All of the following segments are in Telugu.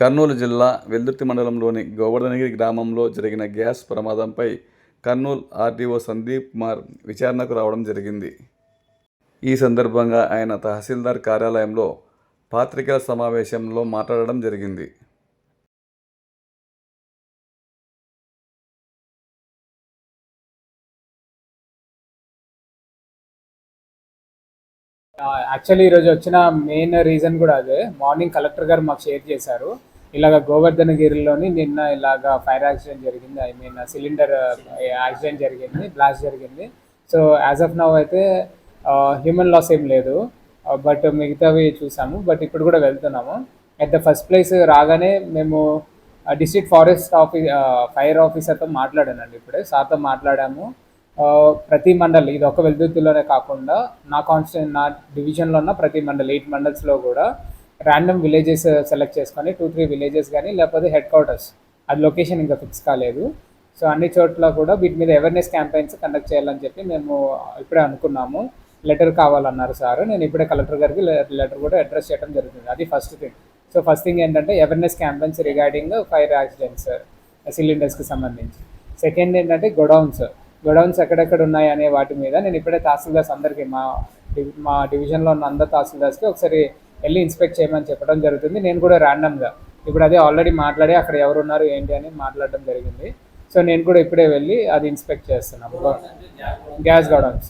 కర్నూలు జిల్లా వెల్దుర్తి మండలంలోని గోవర్ధనగిరి గ్రామంలో జరిగిన గ్యాస్ ప్రమాదంపై కర్నూలు ఆర్డీఓ సందీప్ కుమార్ విచారణకు రావడం జరిగింది. ఈ సందర్భంగా ఆయన తహసీల్దార్ కార్యాలయంలో పాత్రికేయుల సమావేశంలో మాట్లాడడం జరిగింది. యాక్చువల్లీ ఈరోజు వచ్చిన మెయిన్ రీజన్ కూడా అదే. మార్నింగ్ కలెక్టర్ గారు మాకు షేర్ చేశారు. ఇలాగ గోవర్ధనగిరిలోని నిన్న ఇలాగ ఫైర్ యాక్సిడెంట్ జరిగింది. ఐ మీన్ సిలిండర్ యాక్సిడెంట్ జరిగింది బ్లాస్ట్ జరిగింది. సో యాజ్ ఆఫ్ నవ్ అయితే హ్యూమన్ లాస్ ఏం లేదు. బట్ మిగతావి చూసాము. బట్ ఇప్పుడు కూడా వెళ్తున్నాము. అట్ ద ఫస్ట్ ప్లేస్ రాగానే మేము డిస్ట్రిక్ట్ ఫారెస్ట్ ఆఫీ ఫైర్ ఆఫీసర్తో మాట్లాడానండి ఇప్పుడే. సార్తో మాట్లాడాము. ప్రతి మండల్ ఇది ఒక వెల్దుర్తిలోనే కాకుండా నా కాన్స్టిట్యూన్ నా డివిజన్లో ఉన్న ప్రతి మండల్ ఎయిట్ మండల్స్లో కూడా ర్యాండమ్ విలేజెస్ సెలెక్ట్ చేసుకొని టూ త్రీ విలేజెస్ కానీ లేకపోతే హెడ్ క్వార్టర్స్ అది లొకేషన్ ఇంకా ఫిక్స్ కాలేదు. సో అన్ని చోట్ల కూడా వీటి మీద అవేర్నెస్ క్యాంపెయిన్స్ కండక్ట్ చేయాలని చెప్పి మేము ఇప్పుడే అనుకున్నాము. లెటర్ కావాలన్నారు సార్. నేను ఇప్పుడే కలెక్టర్ గారికి లెటర్ కూడా అడ్రస్ చేయడం జరుగుతుంది. అది first thing so first thing ఏంటంటే awareness campaigns regarding fire accidents సిలిండర్స్కి సంబంధించి. సెకండ్ ఏంటంటే గొడౌన్స్ గొడౌన్స్ ఎక్కడెక్కడ ఉన్నాయి అనే వాటి మీద నేను ఇప్పుడే తహసీల్దార్స్ అందరికీ మా మా డివిజన్లో ఉన్న అందరు తహసీల్దార్స్కి ఒకసారి వెళ్ళి ఇన్స్పెక్ట్ చేయమని చెప్పడం జరుగుతుంది. నేను కూడా ర్యాండమ్గా ఇప్పుడు అదే ఆల్రెడీ మాట్లాడి అక్కడ ఎవరు ఉన్నారు ఏంటి అని మాట్లాడడం జరిగింది. సో నేను కూడా ఇప్పుడే వెళ్ళి అది ఇన్స్పెక్ట్ చేస్తున్నాను. Gas godowns.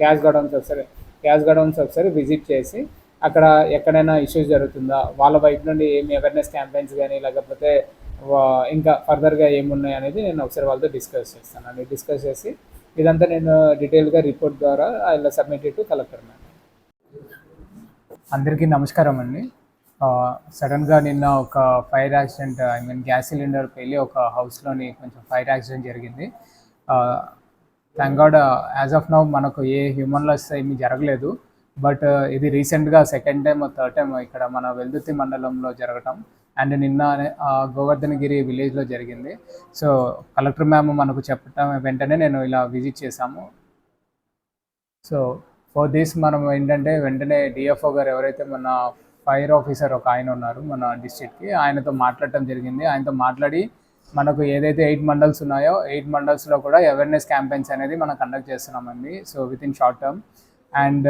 గ్యాస్ గొడౌన్స్ ఒకసారి గ్యాస్ గొడౌన్స్ ఒకసారి విజిట్ చేసి అక్కడ ఎక్కడైనా ఇష్యూస్ జరుగుతుందా? వాళ్ళ వైపు నుండి ఏమి అవేర్నెస్ క్యాంపెయిన్స్ కానీ లేకపోతే ఇంకా ఫర్దర్గా ఏమున్నాయి అనేది నేను ఒకసారి వాళ్ళతో డిస్కస్ చేస్తాను. అని డిస్కస్ చేసి ఇదంతా నేను డీటెయిల్గా రిపోర్ట్ ద్వారా ఇలా సబ్మిట్ టు కలెక్టర్ మేడం అందరికీ నమస్కారం అండి. సడన్గా నిన్న ఒక fire accident I mean gas cylinder పెళ్ళి ఒక హౌస్లోని కొంచెం ఫైర్ యాక్సిడెంట్ జరిగింది. Thank god as of now మనకు ఏ హ్యూమన్ లాస్ ఏమీ జరగలేదు. బట్ ఇది రీసెంట్గా సెకండ్ టైం థర్డ్ టైం ఇక్కడ మన వెల్దుర్తి మండలంలో జరగటం. అండ్ నిన్న ఆ, గోవర్ధనగిరి విలేజ్లో జరిగింది. సో కలెక్టర్ మ్యామ్ మనకు చెప్పటం వెంటనే నేను ఇలా విజిట్ చేశాము. సో ఫర్ దిస్ మనం ఏంటంటే వెంటనే డిఎఫ్ఓ గారు ఎవరైతే మన ఫైర్ ఆఫీసర్ ఒక ఆయన ఉన్నారు మన డిస్ట్రిక్ట్కి ఆయనతో మాట్లాడటం జరిగింది. ఆయనతో మాట్లాడి మనకు ఏదైతే ఎయిట్ మండల్స్ ఉన్నాయో ఎయిట్ మండల్స్లో కూడా అవేర్నెస్ క్యాంపెయిన్స్ అనేది మనం కండక్ట్ చేస్తున్నామండి. So within short term and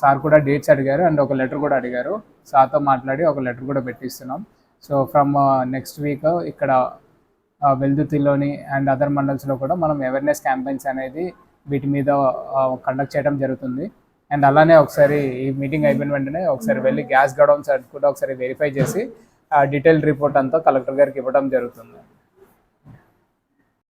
sir కూడా డేట్స్ అడిగారు అండ్ ఒక లెటర్ కూడా అడిగారు. సార్తో మాట్లాడి ఒక లెటర్ కూడా పెట్టిస్తున్నాం. సో ఫ్రమ్ నెక్స్ట్ వీక్ ఇక్కడ uh, వెల్దుతిలోని అండ్ అదర్ మండల్స్లో కూడా మనం అవేర్నెస్ క్యాంపెయిన్స్ అనేది వీటి మీద కండక్ట్ చేయడం జరుగుతుంది. అండ్ అలానే ఒకసారి ఈ మీటింగ్ అయిపోయిన వెంటనే ఒకసారి వెళ్ళి గ్యాస్ గడౌన్స్ కూడా ఒకసారి వెరిఫై చేసి డీటెయిల్ రిపోర్ట్ అంతా కలెక్టర్ గారికి ఇవ్వడం జరుగుతుంది.